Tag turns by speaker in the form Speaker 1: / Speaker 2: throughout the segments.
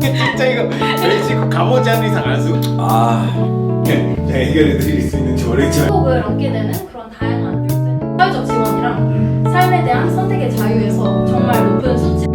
Speaker 1: 진짜 이거 멕시코 가보지 않는 이상 안 쓰고 아 네, 제가 해결해 드릴 수 있는지 모르겠지만
Speaker 2: 행복을 얻게 되는 그런 다양한 요새 사회적 지원이랑
Speaker 1: 음.
Speaker 2: 삶에 대한 선택의 자유에서 정말 높은 수치. 네,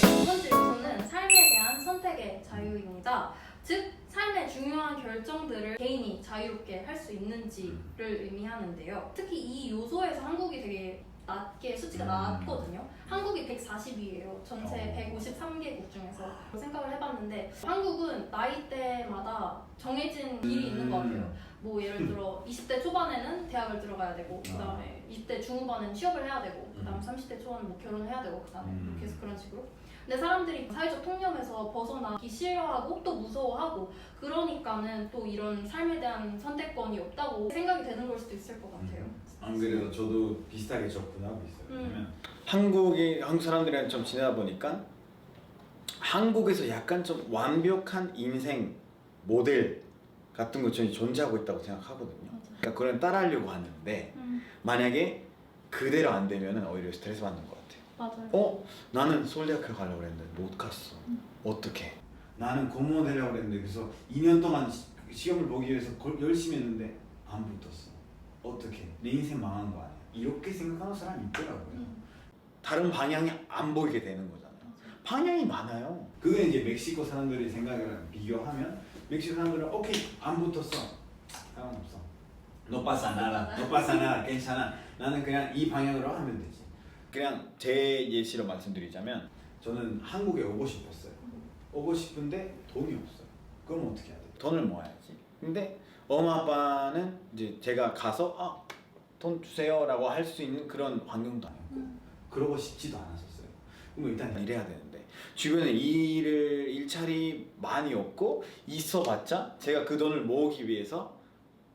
Speaker 2: 두 번째 요소는 삶에 대한 선택의 자유입니다. 즉, 삶의 중요한 결정들을 개인이 자유롭게 할 수 있는지를 의미하는데요. 특히 이 요소에서 한국이 되게 낮게 수치가
Speaker 1: 음.
Speaker 2: 낮거든요. 한국이 140위예요. 전체
Speaker 1: 어.
Speaker 2: 153개국 중에서 생각을 해봤는데 한국은 나이대마다 정해진 길이 있는 것 같아요. 뭐 예를 들어 20대 초반에는 대학을 들어가야 되고 그 다음에 20대 중후반에는 취업을 해야 되고 그 다음
Speaker 1: 음.
Speaker 2: 30대 초반은 뭐 결혼을 해야 되고 그 다음에
Speaker 1: 음.
Speaker 2: 계속 그런 식으로 근데 사람들이 사회적 통념에서 벗어나기 싫어하고 또 무서워하고 그러니까는 또 이런 삶에 대한 선택권이 없다고 생각이 되는 걸 수도 있을 것 같아요.
Speaker 1: 안 그래도 저도 비슷하게 접근하고 있어요.
Speaker 2: 음.
Speaker 1: 왜냐면 한국이 한국 사람들이랑 좀 지내다 보니까 한국에서 약간 좀 완벽한 인생 모델 같은 것이 존재하고 있다고 생각하거든요. 그러니까 그런 따라하려고 하는데
Speaker 2: 음,
Speaker 1: 만약에 그대로 안 되면 오히려 스트레스 받는 것 같아요.
Speaker 2: 맞아요.
Speaker 1: 어? 나는 서울대학교 가려고 그랬는데 못 갔어. 어떻게? 나는 공무원 되려고 그랬는데 그래서 2년 동안 시, 시험을 보기 위해서 걸- 열심히 했는데 안 붙었어. 어떻게? 내 인생 망한 거 아니야? 이렇게 생각하는 사람이 있더라고요.
Speaker 2: 음,
Speaker 1: 다른 방향이 안 보이게 되는 거잖아요. 방향이 많아요. 그게 이제 멕시코 사람들이 생각을 비교하면 멕시코 사람들은 오케이 안 붙었어. 상관없어. No pasa nada. 괜찮아. 나는 그냥 이 방향으로 하면 되지. 그냥 제 예시로 말씀드리자면 저는 한국에 오고 싶었어요. 오고 싶은데 돈이 없어요. 그럼 어떻게 해야 돼? 돈을 모아야지. 근데 엄마 아빠는 이제 제가 가서 아, 돈 주세요라고 할 수 있는 그런 환경도 아니었고
Speaker 2: 음.
Speaker 1: 그러고 싶지도 않았었어요. 그럼 일단 일해야 되는데 주변에 일을 일자리 많이 없고 있어봤자 제가 그 돈을 모으기 위해서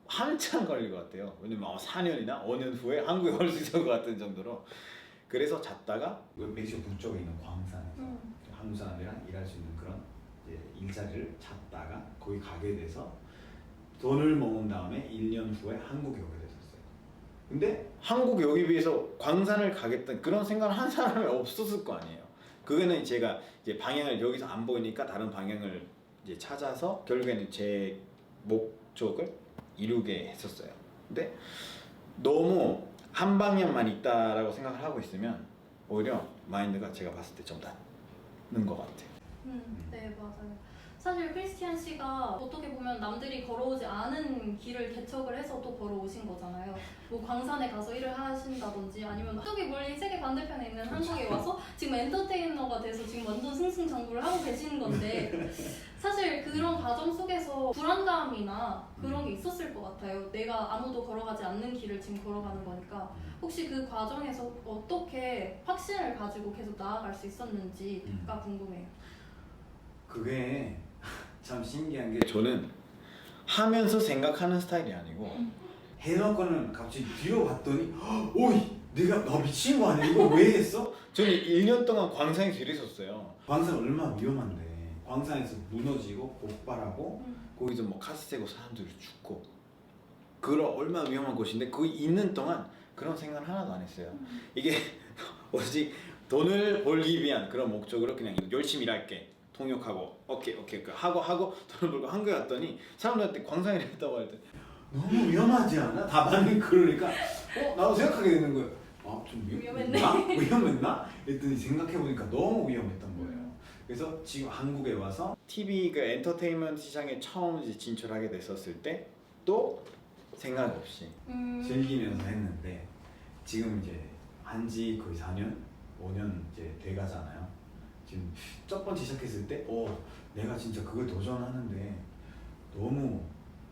Speaker 1: 한참 걸릴 것 같아요. 왜냐면 아마 4년이나 5년 후에 한국에 올 수 있을 것 같은 정도로 그래서 잤다가 멕시코 북쪽에 있는 광산에서
Speaker 2: 음.
Speaker 1: 한국 사람들이랑 일할 수 있는 그런 이제 일자리를 찾다가 거기 가게 돼서 돈을 모은 다음에 1년 후에 한국에 오게 됐었어요. 근데 한국에 오기 위해서 광산을 가겠다는 그런 생각을 한 사람이 없었을 거 아니에요. 그거는 제가 이제 방향을 여기서 안 보이니까 다른 방향을 이제 찾아서 결국에는 제 목적을 이루게 했었어요. 근데 너무 한 방향만 있다라고 생각을 하고 있으면 오히려 마인드가 제가 봤을 때좀 닿는 것 같아요.
Speaker 2: 음, 네 맞아요. 사실 크리스티안 씨가 어떻게 보면 남들이 걸어오지 않은 길을 개척을 해서 또 걸어오신 거잖아요. 뭐 광산에 가서 일을 하신다든지 아니면 저기 멀리 세계 반대편에 있는 한국에 와서 지금 엔터테이너가 돼서 지금 완전 승승장구를 하고 계시는 건데 사실 그런 과정 속에서 불안감이나 그런 게 있었을 것 같아요. 내가 아무도 걸어가지 않는 길을 지금 걸어가는 거니까 혹시 그 과정에서 어떻게 확신을 가지고 계속 나아갈 수 있었는지가 궁금해요.
Speaker 1: 그게 참 신기한 게 저는 하면서 생각하는 스타일이 아니고 해놓고는 갑자기 뒤로 봤더니 오이 내가 너 미친 거 아니야? 이거 왜 했어? 저는 1년 동안 광산에서 일했었어요. 광산 얼마나 위험한데. 광산에서 무너지고 폭발하고
Speaker 2: 음.
Speaker 1: 거기서 뭐 가스 새고 사람들이 죽고. 그런 얼마나 위험한 곳인데 거기 있는 동안 그런 생각 하나도 안 했어요. 이게 오직 돈을 벌기 위한 그런 목적으로 그냥 열심히 일할게 통역하고 오케이 오케이 그 하고 하고 돈을 벌고 한국에 왔더니 사람들한테 광산에 했다고 할 때 너무 위험하지 않아? 다 반응이 그러니까 어 나도 생각하게 되는 거예요 아좀
Speaker 2: 위험했네.
Speaker 1: 위험했나? 위험했나? 했더니 생각해 보니까 너무 위험했던 거예요 그래서 지금 한국에 와서 TV 그 엔터테인먼트 시장에 처음 이제 진출하게 됐었을 때 또 생각 없이
Speaker 2: 음.
Speaker 1: 즐기면서 했는데 지금 이제 한지 거의 4년, 5년 이제 돼가잖아요. 지금 첫 번째 시작했을 때, 어 내가 진짜 그걸 도전하는데 너무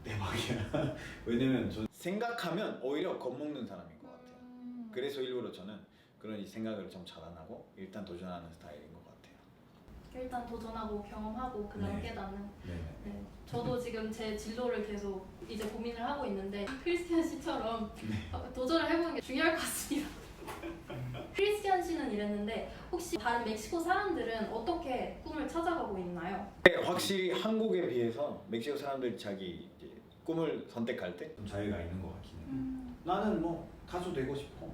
Speaker 1: 대박이야. 왜냐면 전 생각하면 오히려 겁먹는 사람인 것 같아요.
Speaker 2: 음.
Speaker 1: 그래서 일부러 저는 그런 이 생각을 좀 차단하고 일단 도전하는 스타일인 것 같아요.
Speaker 2: 일단 도전하고 경험하고 그다음
Speaker 1: 네.
Speaker 2: 깨닫는.
Speaker 1: 네.
Speaker 2: 네. 저도 지금 제 진로를 계속 이제 고민을 하고 있는데 크리스티안 씨처럼
Speaker 1: 네.
Speaker 2: 어, 도전을 해보는 게 중요할 것 같습니다. 이랬는데 혹시 다른 멕시코 사람들은 어떻게 꿈을 찾아가고 있나요?
Speaker 1: 네, 확실히 한국에 비해서 멕시코 사람들이 자기 이제 꿈을 선택할 때 좀 자유가 있는 것 같긴 해요.
Speaker 2: 음.
Speaker 1: 나는 뭐 가수 되고 싶어.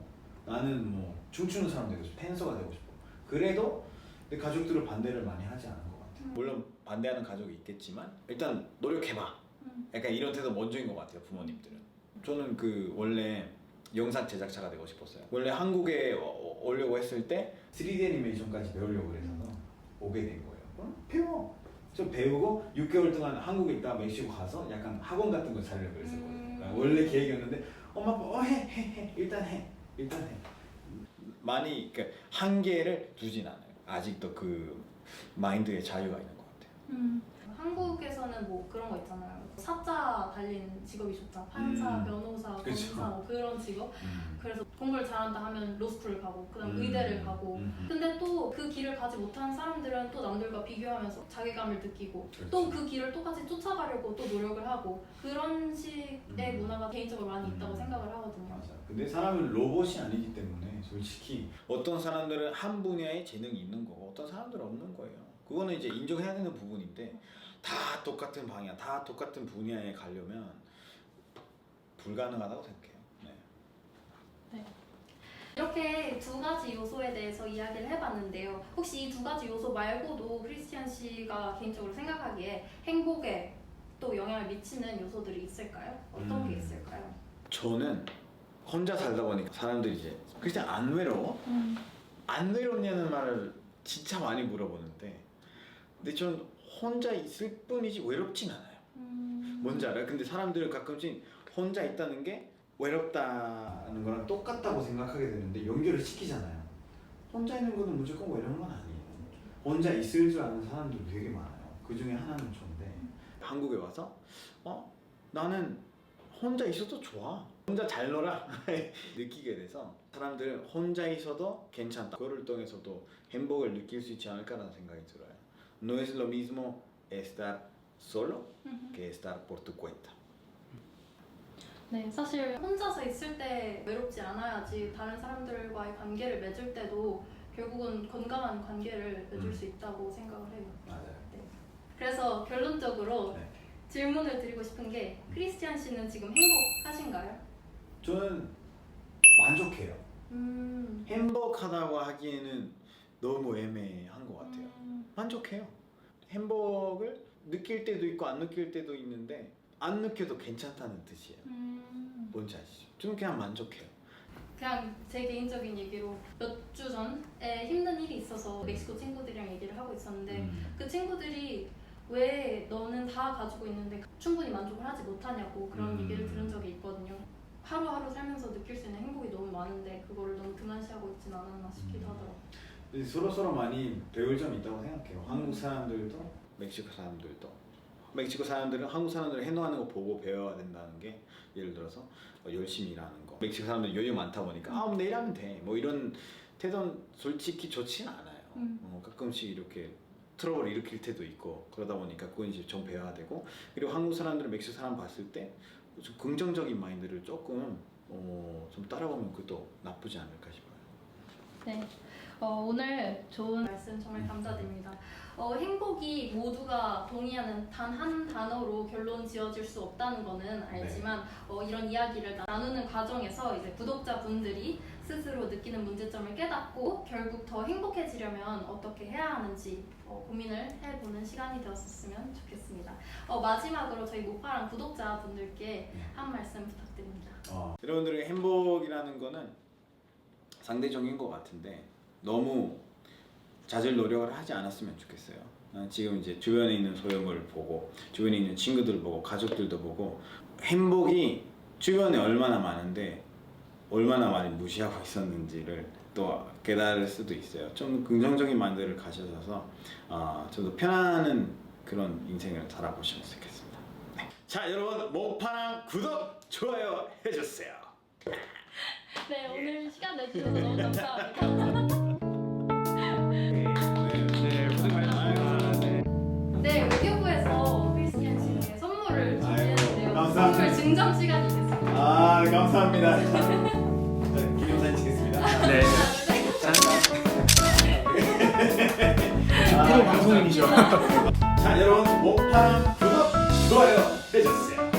Speaker 1: 나는 뭐 춤추는 사람 되고 싶어. 댄서가 되고 싶어. 그래도 근데 가족들은 반대를 많이 하지 않은 것 같아요.
Speaker 2: 음.
Speaker 1: 물론 반대하는 가족이 있겠지만 일단 노력해봐.
Speaker 2: 음.
Speaker 1: 약간 이런 태도 먼저인 것 같아요 부모님들은. 저는 그 원래 영상 제작자가 되고 싶었어요. 원래 한국에 어- 오려고 했을 때 3D 애니메이션까지 배우려고 그래서 오게 된 거예요. 어? 배워. 저 배우고 6개월 동안 한국에 있다 멕시코 가서 약간 학원 같은 거 차리려고 그랬었거든요.
Speaker 2: 음.
Speaker 1: 그러니까 원래 계획이었는데 엄마 아빠 어, 해, 해, 해. 일단 해. 일단 해. 많이 그 한계를 두진 않아요. 아직도 그 마인드의 자유가 있는 것 같아요.
Speaker 2: 음. 한국에서는 뭐 그런 거 있잖아요. 사자 달린 직업이 좋다. 판사,
Speaker 1: 음.
Speaker 2: 변호사,
Speaker 1: 그쵸.
Speaker 2: 검사 뭐 그런 직업. 그래서 공부를 잘한다 하면 로스쿨을 가고 그다음 의대를 가고.
Speaker 1: 음.
Speaker 2: 근데 또 그 길을 가지 못한 사람들은 또 남들과 비교하면서 자괴감을 느끼고
Speaker 1: 그렇죠.
Speaker 2: 또그 길을 똑같이 쫓아가려고 또 노력을 하고 그런 식의
Speaker 1: 음.
Speaker 2: 문화가 개인적으로 많이 있다고
Speaker 1: 음.
Speaker 2: 생각을 하거든요.
Speaker 1: 맞아. 근데 사람은 로봇이 아니기 때문에 솔직히 어떤 사람들은 한 분야에 재능이 있는 거고 어떤 사람들은 없는 거예요. 그거는 이제 인정해야 되는 부분인데 다 똑같은 방향, 다 똑같은 분야에 가려면 불가능하다고 생각해요. 네.
Speaker 2: 이렇게 두 가지 요소에 대해서 이야기를 해봤는데요. 혹시 이 두 가지 요소 말고도 크리스티안 씨가 개인적으로 생각하기에 행복에 또 영향을 미치는 요소들이 있을까요? 어떤 게
Speaker 1: 음.
Speaker 2: 있을까요?
Speaker 1: 저는 혼자 살다 보니까 사람들이 이제 그냥 안 외로워? 안 외롭냐는 말을 진짜 많이 물어보는데 근데 전 혼자 있을 뿐이지 외롭진 않아요.
Speaker 2: 음.
Speaker 1: 뭔지 알아요? 근데 사람들은 가끔씩 혼자 있다는 게 외롭다는 거랑 똑같다고 생각하게 되는데 연결을 시키잖아요. 혼자 있는 거는 무조건 외로운 건 아니에요. 혼자 있을 줄 아는 사람들 되게 많아요. 그 중에 하나는 저인데 한국에 와서 어 나는 혼자 있어도 좋아. 혼자 잘 놀아 느끼게 돼서 사람들 혼자 있어도 괜찮다. 그거를 통해서도 행복을 느낄 수 있지 않을까라는 생각이 들어요. No es lo mismo estar solo
Speaker 2: 음.
Speaker 1: que estar por tu cuenta.
Speaker 2: 네, 사실 혼자서 있을 때 외롭지 않아야지 다른 사람들과의 관계를 맺을 때도 결국은 건강한 관계를 맺을
Speaker 1: 음.
Speaker 2: 수 있다고 생각을 해요.
Speaker 1: 맞아요.
Speaker 2: 그래서 결론적으로
Speaker 1: 네.
Speaker 2: 질문을 드리고 싶은 게 크리스티안 씨는 지금 행복하신가요?
Speaker 1: 저는 만족해요.
Speaker 2: 음.
Speaker 1: 행복하다고 하기에는 너무 애매한 것 같아요.
Speaker 2: 음.
Speaker 1: 만족해요. 행복을 느낄 때도 있고 안 느낄 때도 있는데 안 느껴도 괜찮다는 뜻이에요.
Speaker 2: 음.
Speaker 1: 뭔지 아시죠? 좀 그냥 만족해요.
Speaker 2: 그냥 제 개인적인 얘기로 몇 주 전에 힘든 일이 있어서 멕시코 친구들이랑 얘기를 하고 있었는데
Speaker 1: 음.
Speaker 2: 그 친구들이 왜 너는 다 가지고 있는데 충분히 만족을 하지 못하냐고 그런
Speaker 1: 음.
Speaker 2: 얘기를 들은 적이 있거든요. 하루하루 살면서 느낄 수 있는 행복이 너무 많은데 그거를 너무 등한시하고 있진 않았나 싶기도
Speaker 1: 음.
Speaker 2: 하더라고요.
Speaker 1: 서로 서로 많이 배울 점이 있다고 생각해요. 한국 사람들도 멕시코 사람들도 멕시코 사람들은 한국 사람들이 행동하는 거 보고 배워야 된다는 게 예를 들어서 뭐 열심히 일하는 거. 멕시코 사람들 여유 많다 보니까 아 내일 하면 돼. 뭐 이런 태도는 솔직히 좋지는 않아요.
Speaker 2: 음.
Speaker 1: 어, 가끔씩 이렇게 트러블을 일으킬 때도 있고 그러다 보니까 그건 이제 좀 배워야 되고 그리고 한국 사람들은 멕시코 사람 봤을 때 좀 긍정적인 마인드를 조금 어, 좀 따라오면 그것도 나쁘지 않을까 싶어요.
Speaker 2: 네. 어, 오늘 좋은 말씀 정말 감사드립니다. 어, 행복이 모두가 동의하는 단 한 단어로 결론 지어질 수 없다는 거는 알지만 어, 이런 이야기를 나누는 과정에서 이제 구독자분들이 스스로 느끼는 문제점을 깨닫고 결국 더 행복해지려면 어떻게 해야 하는지 어, 고민을 해보는 시간이 되었으면 좋겠습니다. 어, 마지막으로 저희 모파랑 구독자분들께 한 말씀 부탁드립니다.
Speaker 1: 어. 여러분들의 행복이라는 거는 상대적인 것 같은데 너무 잦을 노력을 하지 않았으면 좋겠어요. 난 지금 이제 주변에 있는 소형을 보고 주변에 있는 친구들 보고 가족들도 보고 행복이 주변에 얼마나 많은데 얼마나 많이 무시하고 있었는지를 또 깨달을 수도 있어요. 좀 긍정적인 마인드를 가져서 어, 좀더 편안한 그런 인생을 살아보시면 좋겠습니다. 네. 자 여러분 모파랑 구독 좋아요 해주세요.
Speaker 2: 네, 오늘 시간 내주셔서 너무 감사합니다. 증정 시간이 됐습니다.
Speaker 1: 아 감사합니다. 김영산 찍겠습니다.
Speaker 3: 네.
Speaker 1: 아,
Speaker 3: 프로 방송인이죠.
Speaker 1: 자 여러분 모파랑 구독 좋아요 해주세요.